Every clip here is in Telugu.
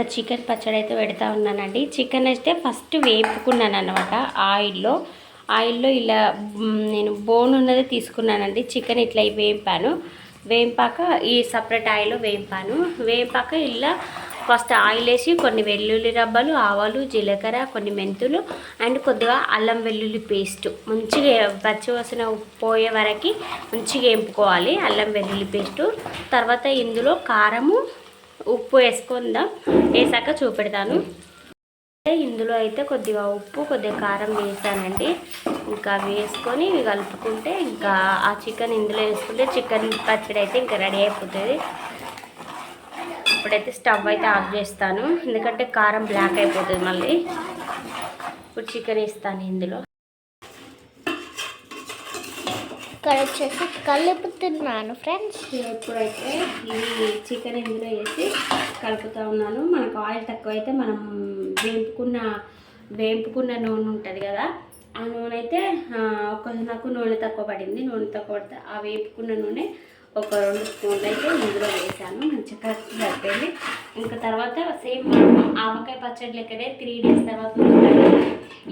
చికెన్ పచ్చడి అయితే పెడతా ఉన్నానండి. చికెన్ అయితే ఫస్ట్ వేపుకున్నాను అనమాట ఆయిల్లో. ఆయిల్లో ఇలా నేను బోన్ ఉన్నది తీసుకున్నానండి. చికెన్ ఇట్లా వేంపాను. వేంపాక ఈ సపరేట్ ఆయిల్లో వేంపాను. వేంపాక ఇలా ఫస్ట్ ఆయిల్ వేసి కొన్ని వెల్లుల్లి రబ్బలు ఆవాలు జీలకర్ర కొన్ని మెంతులు అండ్ కొద్దిగా అల్లం వెల్లుల్లి పేస్ట్. మంచిగా పచ్చివసిన పోయే వరకు మంచిగా వేపుకోవాలి అల్లం వెల్లుల్లి పేస్టు. తర్వాత ఇందులో కారము ఉప్పు వేసుకుందాం. వేసాక చూపెడతాను. ఇందులో అయితే కొద్దిగా ఉప్పు కొద్దిగా కారం వేసానండి. ఇంకా వేసుకొని ఇవి కలుపుకుంటే ఇంకా ఆ చికెన్ ఇందులో వేసుకుంటే చికెన్ పచ్చడి అయితే ఇంకా రెడీ అయిపోతుంది. ఇప్పుడైతే స్టవ్ అయితే ఆఫ్ చేస్తాను. ఎందుకంటే కారం బ్లాక్ అయిపోతుంది మళ్ళీ. ఇప్పుడు చికెన్ వేస్తాను ఇందులో. ఇక్కడ వచ్చేసి కలుపుతున్నాను ఫ్రెండ్స్ ఇప్పుడైతే ఈ చికెన్ ఇందులో వేసి కలుపుతూ ఉన్నాను. మనకు ఆయిల్ తక్కువ అయితే మనం వేపుకున్న వేపుకున్న నూనె ఉంటుంది కదా ఆ నూనె అయితే ఒక నాకు నూనె తక్కువ పడింది. నూనె తక్కువ పడితే ఆ వేపుకున్న నూనె ఒక రెండు స్పూన్లు అయితే ఇందులో వేసాను. మంచిగా కరెక్ట్ సరిపోయింది. ఇంకా తర్వాత సేమ్ ఆవకాయ పచ్చడి లెక్కనే త్రీ డేస్ తర్వాత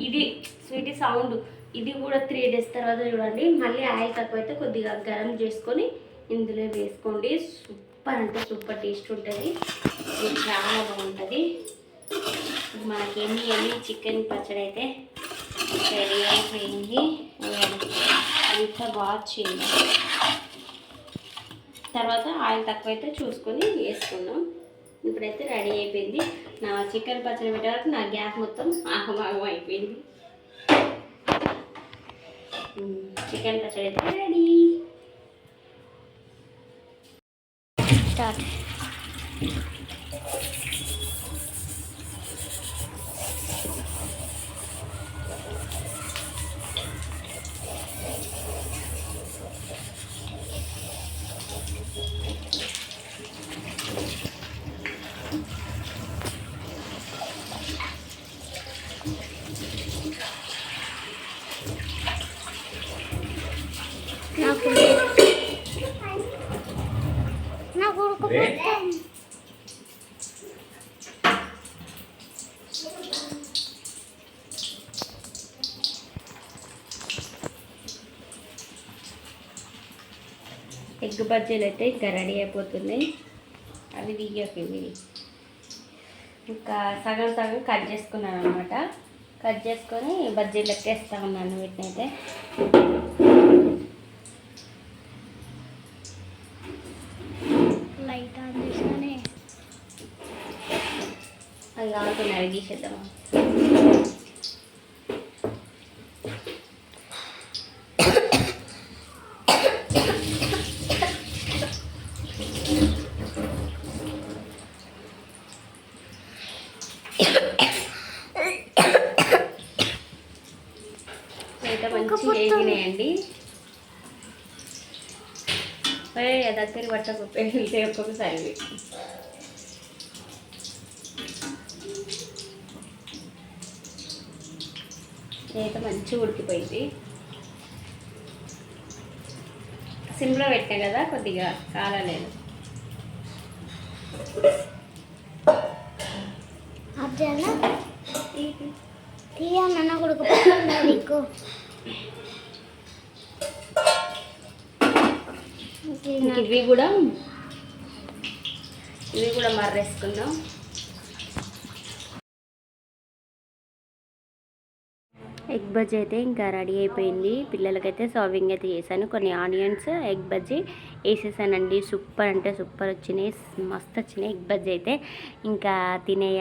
ఇది స్వీట్ సౌండ్. ఇది కూడా త్రీ డేస్ తర్వాత చూడండి. మళ్ళీ ఆయిల్ తక్కువ అయితే కొద్దిగా గరం చేసుకొని ఇందులో వేసుకోండి. సూపర్ అంటే సూపర్ టేస్ట్ ఉంటుంది. ఇది చాలా బాగుంటుంది. మనకి ఎన్ని ఎన్ని చికెన్ పచ్చడి అయితే రెడీ అయిపోయింది. అంతా బాగా చేయండి తర్వాత ఆయిల్ తక్కువ అయితే చూసుకొని వేసుకున్నాం ఇప్పుడైతే రెడీ అయిపోయింది. నా చికెన్ పచ్చడి పెట్టే వరకు నా గ్యాస్ మొత్తం ఆగమాగం అయిపోయింది. చికెన్ పచ్చడి అయితే రెడీ స్టార్ట్ నాకు నాకు ఎగ్ బజ్జీలు అయితే ఇంకా రెడీ అయిపోతున్నాయి. అవి తీయక ఇవి. ఇంకా సగం సగం కట్ చేసుకున్నాను అనమాట కట్ చేసుకొని బజ్జీలు ఎక్కేస్తా ఉన్నాను వీటిని అయితే లైట్ ఆన్ చేసుకొని కాలుతున్నాయి అవి తీసేద్దాం అయితే మంచిగా వేగినాయండి దగ్గర ఒక్కొక్కసారి ఇదైతే మంచిగా ఉడికిపోయింది. సిమ్లో పెట్టాం కదా కొద్దిగా కాలలేదు అర్జున? తీయన్న ఉడకపోతుందా నీకు? ఇవి కూడా ఇవి కూడా మర్రేసుకుందాం. ఎగ్ బజ్జీ అయితే ఇంకా రెడీ అయిపోయింది. పిల్లలకైతే సర్వింగ్ అయితే చేశాను. కొన్ని ఆనియన్స్ ఎగ్ బజ్జీ వేసేసానండి. సూపర్ అంటే సూపర్ వచ్చినాయి. మస్తు వచ్చినాయి. ఎగ్ బజ్జీ అయితే ఇంకా తినేయాలి.